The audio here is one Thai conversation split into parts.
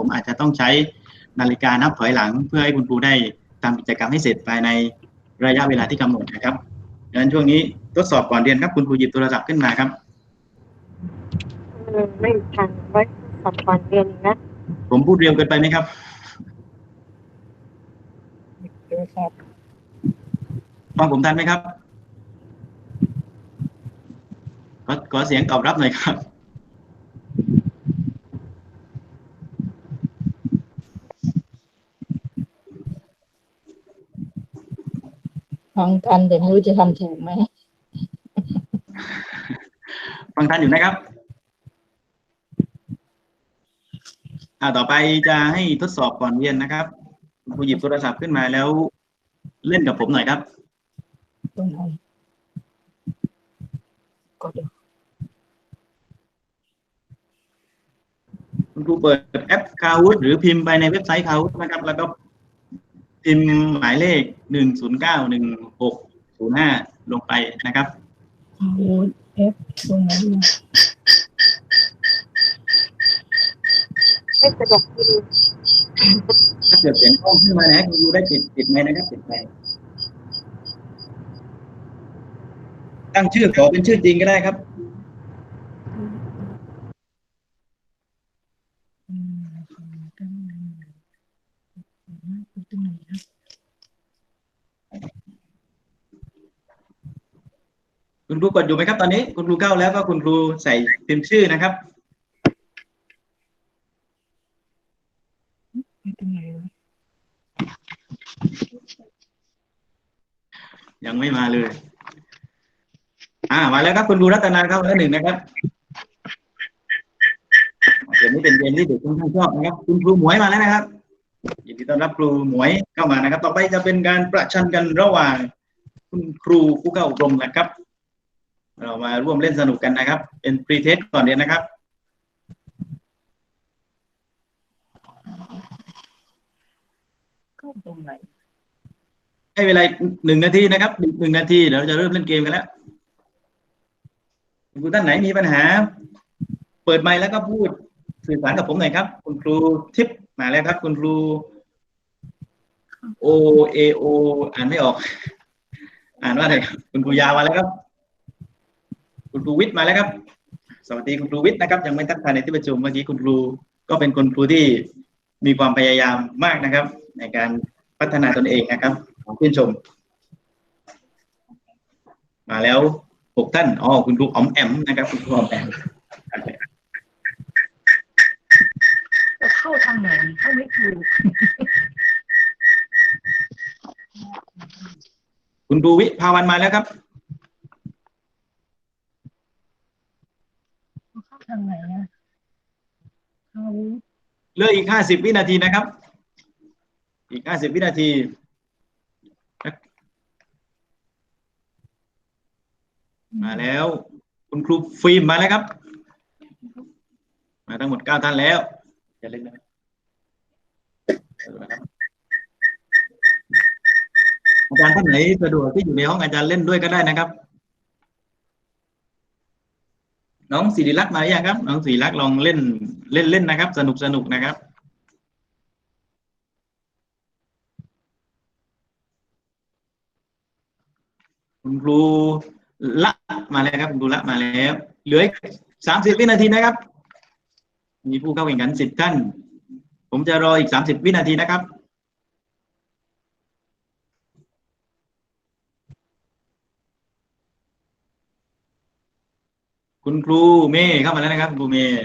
ผมอาจจะต้องใช้นาฬิกานับถอยหลัง เพื่อให้คุณครูได้ทำกิจกรรมให้เสร็จภายในระยะเวลาที่กำหนดนะครับดังนั้นช่วงนี้ทดสอบก่อนเรียนครับ คุณครูหยิบโทรศัพท์ขึ้นมาครับอืมไม่ทันไว้สอบก่อนเรียนอีกนะผมพูดเร็วเกินไปไหมครับดูสอบฟังผมทันไหมครับขอขอเสียงตอบรับหน่อยครับ ฟังกันแต่ไม่รู้จะทำถูกไหมฟังทันอยู่นะครับอ่าต่อไปจะให้ทดสอบก่อนเรียนนะครับคุณครูหยิบโทรศัพท์ขึ้นมาแล้ว เล่นกับผมหน่อยครับตรงไหนก็เดี๋ยวคุณครูเปิดแอปคาวุหรือพิมพ์ไปในเว็บไซต์คาวุนะครับ แล้วก็ พิมพ์หมายเลขหนึ่งศูนย์เก้าหนึ่งหกศูนย์ห้าลงไปนะครับเอาเอฟตรงไหนเนี่ยไม่สะดวกกินถ้าเกิดเสียงกล้องขึ้นมานะคุณครูได้ปิดปิดไหมค์นะครับปิดไหมค์ตั้งชื่อขอเป็นชื่อจริงก็ได้ครับ อืมตรงไหนตรงไหนนะ ครูกดอยู่ไหมครับตอนนี้ คุณครูเข้าแล้วก็คุณครูใส่พิมพ์ชื่อนะครับยังไม่มาเลย อ่า มาแล้วครับคุณครูรัตนาเข้าแล้วหนึ่งนะครับเกมนี้เป็นเกมที่เด็กค่อนข้างชอบนะครับ คุณครูหมวยมาแล้วนะครับยินดีต้อนรับครูหมวยเข้ามานะครับ ต่อไปจะเป็นการประชันกันระหว่าง คุณครูผู้เข้าอบรมนะครับ เรามาร่วมเล่นสนุกกันนะครับ เป็นพรีเทสก่อนเรียนนะครับก็ตรงไหนให้เวลาหนึ่งนาทีนะครับหนึ่งนาทีเดี๋ยวเราจะเริ่มเล่นเกมกันแล้วคุณครูท่านไหนมีปัญหา เปิดไมค์แล้วก็พูดสื่อสารกับผมหน่อยครับ คุณครูทิปมาแล้วครับ คุณครู O A O อ่านไม่ออก อ่านว่าอะไรครับคุณครูยาวมาแล้วครับ คุณครูวิทย์มาแล้วครับ สวัสดีคุณครูวิทย์นะครับยังไม่ทักทายในที่ประชุมเมื่อกี้คุณครูก็เป็นคุณครูที่มีความพยายามมากนะครับ ในการพัฒนาตนเองนะครับขอชื่นชม มาแล้วหกท่านอ๋อคุณครูอ๋อมแอมนะครับ คุณครูอ๋อมแอมจะเข้าทางไหนเข้าไม่ถูกคุณครูวิภาวันมาแล้วครับ เข้า ทางไหนอะเขาเหลืออีกห้าสิบวินาทีนะครับ อีกห้าสิบวินาทีมาแล้ว คุณครูฟิล์มมาแล้วครับ มาทั้งหมดเก้าท่านแล้วอย่าเล่นนะอาจารย์ท่านไหนสะดวกที่อยู่ในห้องอาจารย์เล่นด้วยก็ได้นะครับ น้องศิริลักษณ์มาหรือยังครับ น้องศิริลักษณ์ลองเล่นเล่นเล่นนะครับ สนุกสนุกนะครับคุณครูละมาแล้วครับคุณครูละมาแล้ว เหลืออีกสามสิบวินาทีนะครับ มีผู้เข้าแข่งขันสิบท่าน ผมจะรออีกสามสิบวินาทีนะครับ คุณครูเมย์เข้ามาแล้วนะครับ คุณครูเมย์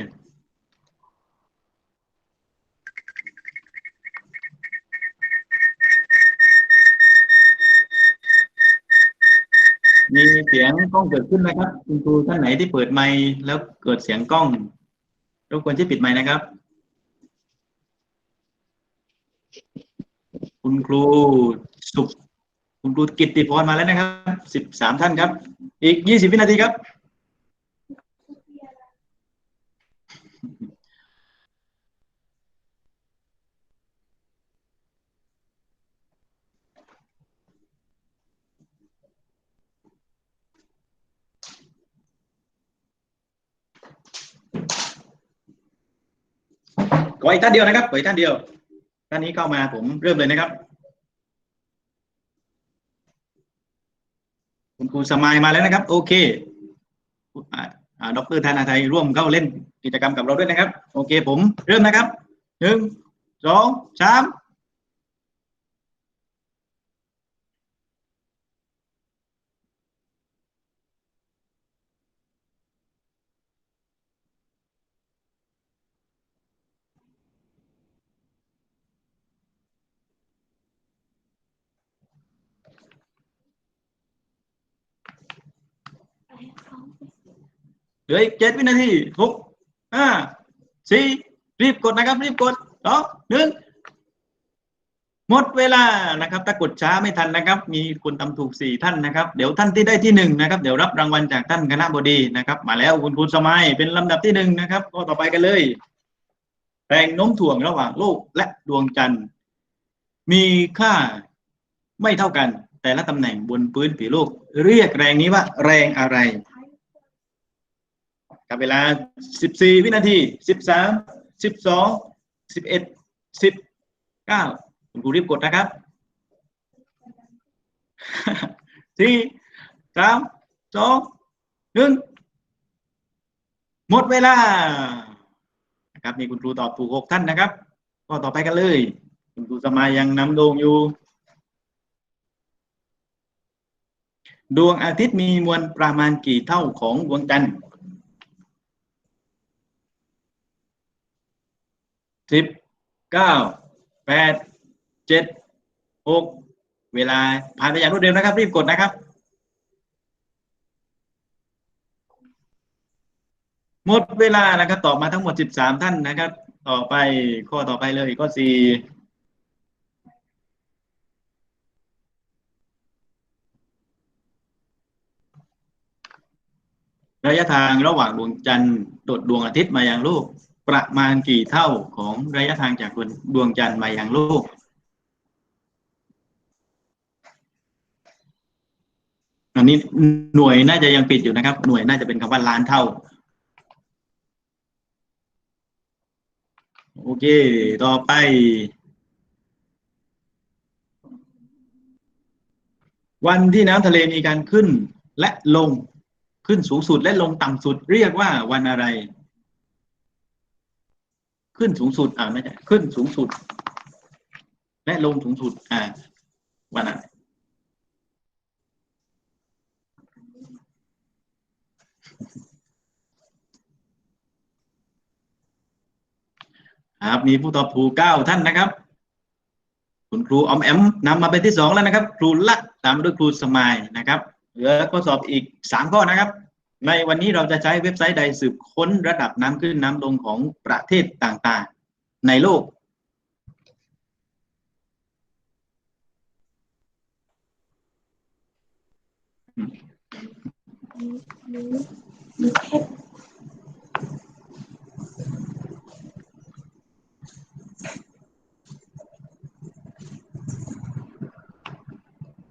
มีเสียงกล้องเกิดขึ้นไหมครับ คุณครูท่านไหนที่เปิดไมค์แล้วเกิดเสียงกล้องรบกวนช่ปิดไมค์นะครับ คุณครูสุขคุณครูกิตติพรมาแล้วนะครับสิบสามท่านครับ อีกยี่สิบวินาทีครับ ขออีกท่านเดียวนะครับขออีกท่านเดียวท่านนี้เข้ามาผมเริ่มเลยนะครับ คุณครูสมายมาแล้วนะครับ โอเคอ่าอ่าดรธนาไทยร่วมเข้าเล่นกิจกรรมกับเราด้วยนะครับ โอเค ผมเริ่มนะครับหนึ่งสองสาม เหลืออีกเจ็ดวินาทีหกห้าสี่รีบกดนะครับ รีบกดสองหนึ่งหมดเวลานะครับ ถ้ากดช้าไม่ทันนะครับ มีคนทำถูกสี่ท่านนะครับ เดี๋ยวท่านที่ได้ที่หนึ่งนะครับ เดี๋ยวรับรางวัลจากท่านคณะบดีนะครับ มาแล้วคุณคุณสมัยเป็นลำดับที่หนึ่งนะครับก็ต่อไปกันเลย แรงโน้มถ่วงระหว่างโลกและดวงจันทร์ มีค่าไม่เท่ากัน แต่ละตำแหน่งบนพื้นผิวโลก เรียกแรงนี้ว่า แรงอะไร กับเวลา 14 วินาที 13 12 11 19 คุณครูรีบกดนะครับ 4 3 2 1 หมดเวลานะครับนี่คุณครูตอบถูก6ท่านนะครับ ก็ต่อไปกันเลย คุณครูสมัยยังนำโด่งอยู่ดวงอาทิตย์มีมวลประมาณกี่เท่าของดวงจันทร์ สิบเก้าแปดเจ็ดหกเวลาผ่านไปอย่างรวดเร็วนะครับ รีบกดนะครับ หมดเวลานะครับ ตอบมาทั้งหมดสิบสามท่านนะครับ ต่อไปข้อต่อไปเลยข้อสี่ระยะทางระหว่างดวงจันทร์โดดดวงอาทิตย์มายังโลก ประมาณกี่เท่าของระยะทางจากดวงจันทร์มายังโลก อันนี้หน่วยน่าจะยังปิดอยู่นะครับ หน่วยน่าจะเป็นคำว่าล้านเท่า โอเค ต่อไป วันที่น้ำทะเลมีการขึ้นและลง ขึ้นสูงสุดและลงต่ำสุด เรียกว่าวันอะไร ขึ้นสูงสุดอ่าไม่ใช่ขึ้นสูงสุด และลงสูงสุด อ่าวันอะไรครับมีผู้ตอบถูกเก้าท่านนะครับ คุณครูอมแอมนำมาเป็นที่สองแล้วนะครับ ครูละตามมาด้วยครูสมายนะครับ เหลือข้อสอบอีกสามข้อนะครับ ในวันนี้เราจะใช้เว็บไซต์ใดสืบค้นระดับน้ำขึ้นน้ำลงของประเทศต่างๆ ในโลก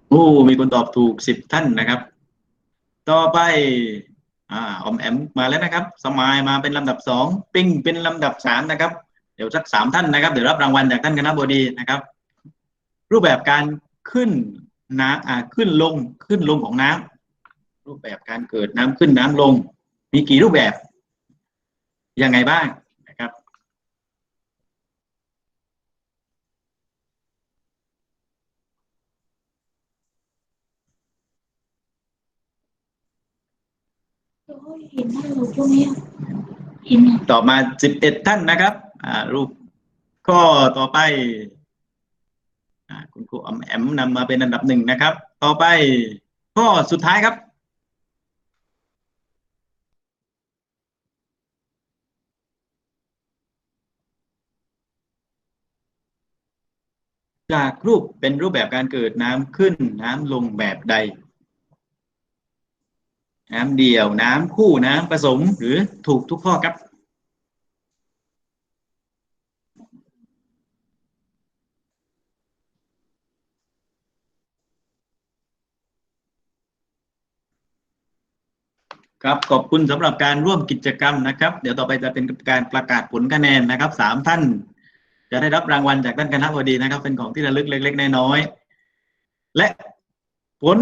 โอ้ มีคนตอบถูกสิบท่านนะครับ ต่อไป อ่าออมแอมมาแล้วนะครับ สมายมาเป็นลำดับสองปิ้งเป็นลำดับสามนะครับ เดี๋ยวสักสามท่านนะครับเดี๋ยวรับรางวัลจากท่านคณะบดีนะครับ รูปแบบการขึ้นน้ำอ่าขึ้นลงขึ้นลงของน้ำรูปแบบการเกิดน้ำขึ้นน้ำลง มีกี่รูปแบบยังไงบ้างนะครับ เห็นหน้ราช่วงนี้เห็นต่อมาสิบเอ็ดท่านนะครับ อ่า รูปข้อต่อไปอ่าคุณครูออมแอมนำมาเป็นอันดับหนึ่งนะครับ ต่อไปข้อสุดท้ายครับ จากรูปเป็นรูปแบบการเกิดน้ำขึ้นน้ำลงแบบใด น้ำเดี่ยวน้ำคู่น้ำผสมหรือถูกทุกข้อครับ ครับขอบคุณสำหรับการร่วมกิจกรรมนะครับ เดี๋ยวต่อไปจะเป็นการประกาศผลคะแนนนะครับสามท่าน จะได้รับรางวัลจากท่านคณะบดีนะครับ เป็นของที่ระลึกเล็ก ๆ น้อยๆและผล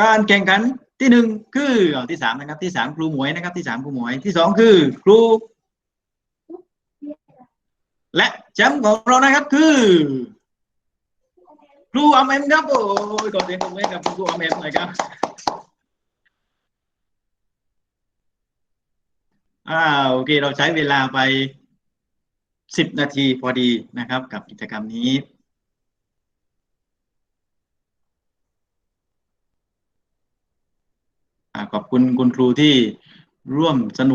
การแข่งขัน ที่หนึ่งคือที่สามนะครับ ที่สามครูหมวยนะครับ ที่สามครูหมวย ที่สองคือ ครู และแชมป์ของเรานะครับคือ ครูอมเอ็มครับโอ้ยขอเสียงปรบมือให้กับครูอมเอ็มหน่อยครับอ่าโอเค เราใช้เวลาไปสิบนาทีพอดีนะครับ กับกิจกรรมนี้ อ่า ขอบคุณคุณครูที่ร่วมสนุก